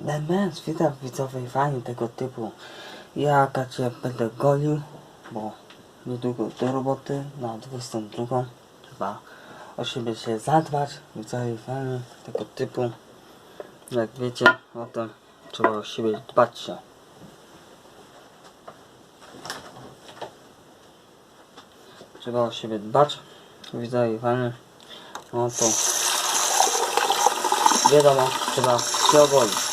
Demens, witam widzowie fani tego typu. Ja Kacie będę golił, bo niedługo do roboty na 22. Trzeba o siebie się zadbać, widzowie fani tego typu. Jak wiecie o tym, trzeba o siebie dbać się. Trzeba o siebie dbać, widzowie fani. No to wiadomo, trzeba się ogolić.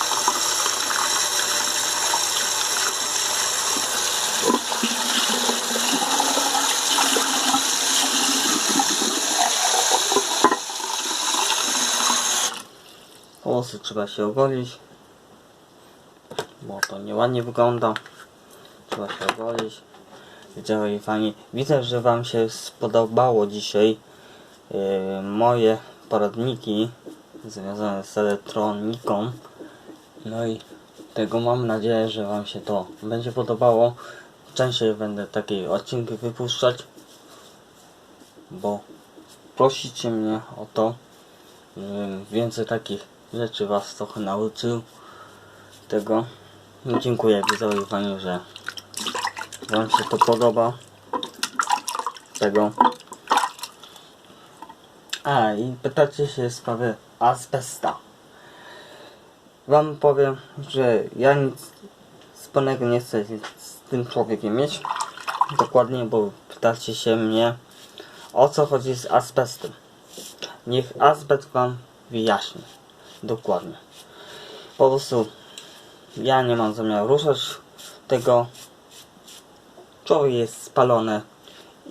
Włosy trzeba się ogolić, bo to nieładnie wygląda. Trzeba się ogolić. Widzowie fani, widzę, że Wam się spodobało dzisiaj yy, moje poradniki związane z elektroniką. No i tego mam nadzieję, że Wam się to będzie podobało. Częściej będę takie odcinki wypuszczać, bo prosicie mnie o to, więcej takich rzeczy Was trochę nauczył tego. No, dziękuję widzowie Wam, że Wam się to podoba. Tego. A i pytacie się w sprawie azbesta. Wam powiem, że ja nic wspólnego nie chcę z tym człowiekiem mieć. Dokładnie, bo pytacie się mnie o co chodzi z azbestem. Niech azbest wam wyjaśni. Dokładnie. Po prostu ja nie mam zamiaru ruszać tego. Człowiek jest spalony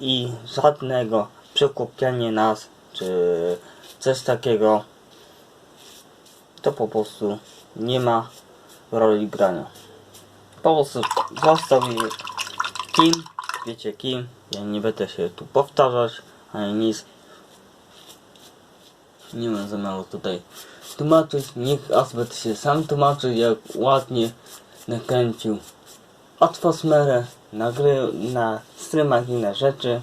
i żadnego przekupiania nas czy coś takiego to po prostu nie ma roli grania. Po prostu został kim, wiecie kim, ja nie będę się tu powtarzać, ani nic. Nie mam zamiaru tutaj tłumaczyć, niech Asbet się sam tłumaczy, jak ładnie nakręcił atmosferę na gry, na streamach i inne rzeczy.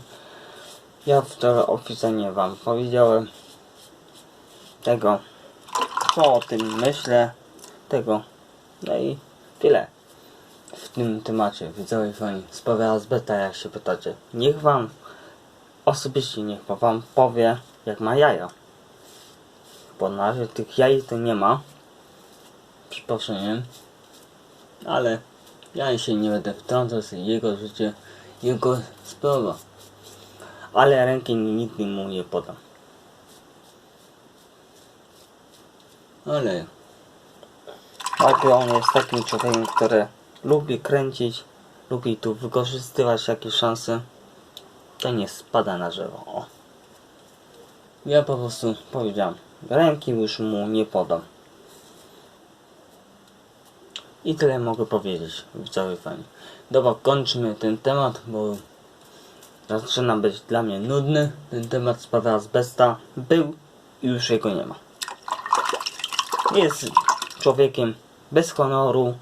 Ja wczoraj oficjalnie wam powiedziałem tego, co o tym myślę, tego, no i tyle w tym temacie, widzowie fani, sprawa z beta, jak się pytacie. Niech wam, osobiście niech wam powie, jak ma jaja. Bo na razie tych jaj to nie ma, przeproszeniem, ale ja się nie będę wtrącać, jego życie, jego sprawa. Ale ręki nigdy mu nie podam. Ale jakby on jest takim człowiekiem, który lubi kręcić, lubi tu wykorzystywać jakieś szanse, to nie spada na drzewo. O. Ja po prostu powiedziałem, ręki już mu nie podam. I tyle mogę powiedzieć, widzowie fani. Dobra, kończymy ten temat, bo zaczyna być dla mnie nudny. Ten temat sprawy azbesta był i już jego nie ma. Jest człowiekiem bez honoru,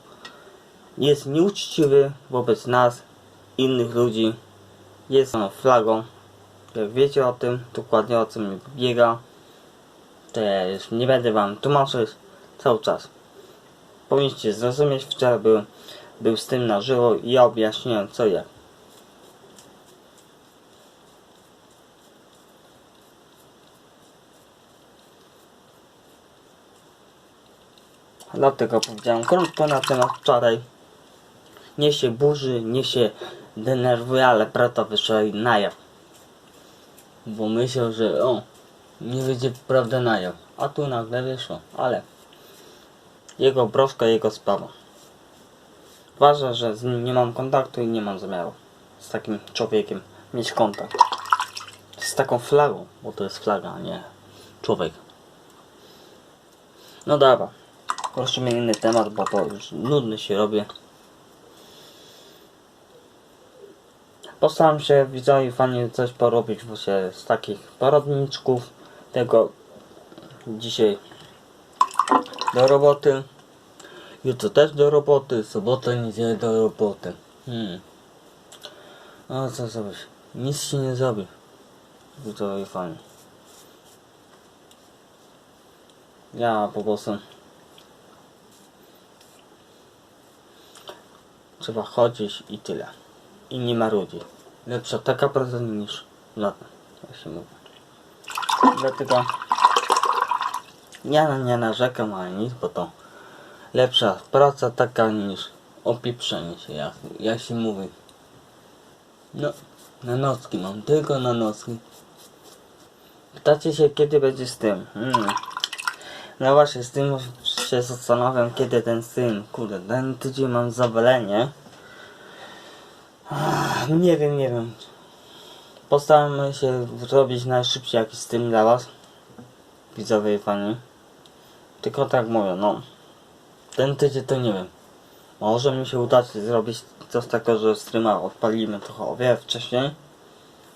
jest nieuczciwy wobec nas, innych ludzi, jest on flagą. Jak wiecie o tym, dokładnie o co mi biega, to ja już nie będę wam tłumaczyć cały czas. Powinniście zrozumieć, wczoraj był, był z tym na żywo i ja objaśniłem co jak. Dlatego powiedziałem krótko na temat wczoraj. Nie się burzy, nie się denerwuje, ale prawda wyszła na jaw. Bo myślał, że o, nie wyjdzie prawda na jaw. A tu nagle wyszło, ale jego broszka, jego sprawa. Ważne, że z nim nie mam kontaktu i nie mam zamiaru z takim człowiekiem mieć kontakt. Z taką flagą, bo to jest flaga, a nie człowiek. No dobra. Prosimy inny temat, bo to już nudny się robi. Postaram się widzowie fani coś porobić właśnie z takich poradniczków. Tego dzisiaj do roboty. Jutro też do roboty, sobota, niedzielę do roboty. Hmm. A co zrobić? Nic się nie zrobi. Widzowie fani. Ja po prostu Trzeba chodzić i tyle. I nie marudzić. Lepsza taka praca niż żadna, jak się mówi. Dlatego ja na nie narzekam ani nic, bo to lepsza praca taka niż opieprzenie się, jak, jak się mówi. No, na nocki mam, tylko na nocki. Pytacie się, kiedy będzie z tym? Hmm. No właśnie, z tym się zastanawiam, kiedy ten syn, kurde, ten tydzień mam zawalenie. Nie wiem, nie wiem. Postaramy się zrobić najszybciej jakiś stream dla was. Widzowie i fani. Tylko tak mówię, no. Ten tydzień to nie wiem. Może mi się udać zrobić coś takiego, że streama odpalimy trochę o wiele wcześniej.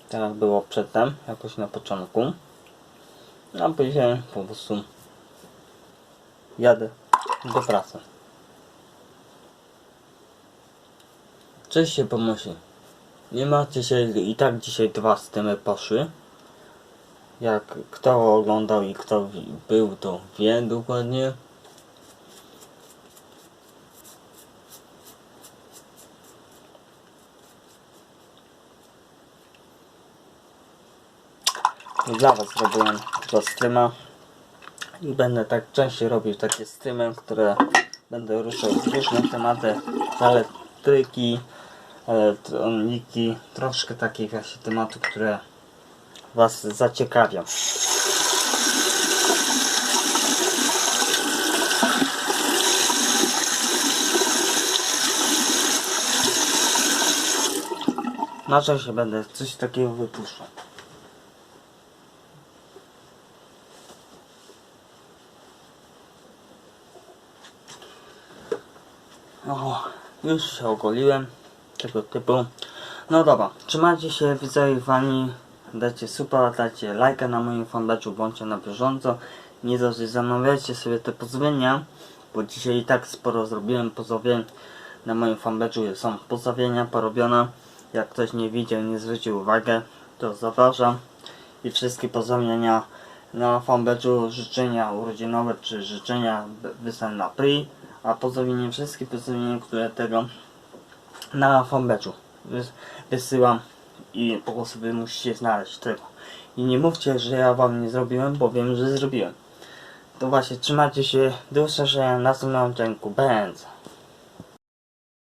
Tak było przedtem, jakoś na początku. A później po prostu jadę do pracy. Coś się pomyśli. Nie macie się i tak dzisiaj dwa streamy poszły. Jak kto oglądał i kto był, to wie dokładnie. Dla was zrobiłem tego streama. I będę tak częściej robił takie streamy, które będę ruszał z tematy, elektryki, elektroniki, troszkę takich właśnie tematów, które was zaciekawią. Na szczęście będę coś takiego wypuszczał. O, już się ogoliłem. Tego typu. No dobra, trzymajcie się widzowie fani. Dajcie super, dajcie lajka na moim fanpage'u, bądźcie na bieżąco. Nie dosyć zamawiajcie sobie te pozdrowienia, bo dzisiaj i tak sporo zrobiłem pozdrowień. Na moim fanpage'u są pozdrowienia porobione. Jak ktoś nie widział, nie zwrócił uwagę, to zapraszam. I wszystkie pozdrowienia na fanpage'u, życzenia urodzinowe czy życzenia wysłane na pri, a pozdrowienia, wszystkie pozdrowienia, które tego na wys wysyłam i po prostu wy musicie znaleźć tego. I nie mówcie, że ja wam nie zrobiłem, bo wiem, że zrobiłem. To właśnie, trzymajcie się, do usłyszenia w następnym odcinku. Będę.